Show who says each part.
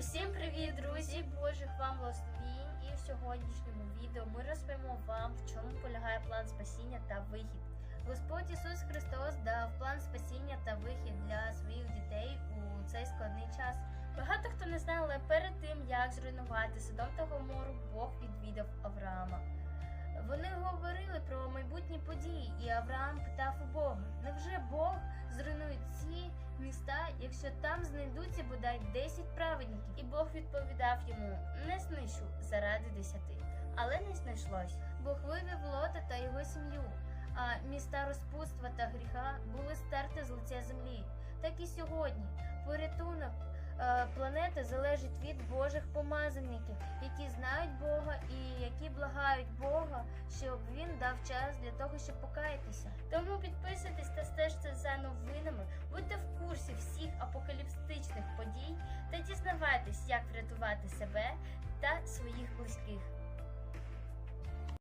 Speaker 1: Усім привіт, друзі! Божих вам благословінь! І в сьогоднішньому відео ми розповімо вам, в чому полягає план спасіння та вихід. Господь Ісус Христос дав план спасіння та вихід для своїх дітей у цей складний час. Багато хто не знає, але перед тим як зруйнувати Содом та Гомору, Бог відвідав Авраама. Вони говорили про майбутні події, і Авраам питав у Бога: міста, якщо там знайдуться бодай 10 праведників? І Бог відповідав йому: не знищу заради десяти. Але не знайшлось. Бог вивів Лота та його сім'ю. А міста розпутства та гріха були стерті з лиця землі. Так і сьогодні порятунок е, планети залежить від Божих помазаників, які знають Бога і які благають Бога, щоб він дав час для того, щоб покаятися. Дізнавайтесь, як врятувати себе та своїх близьких.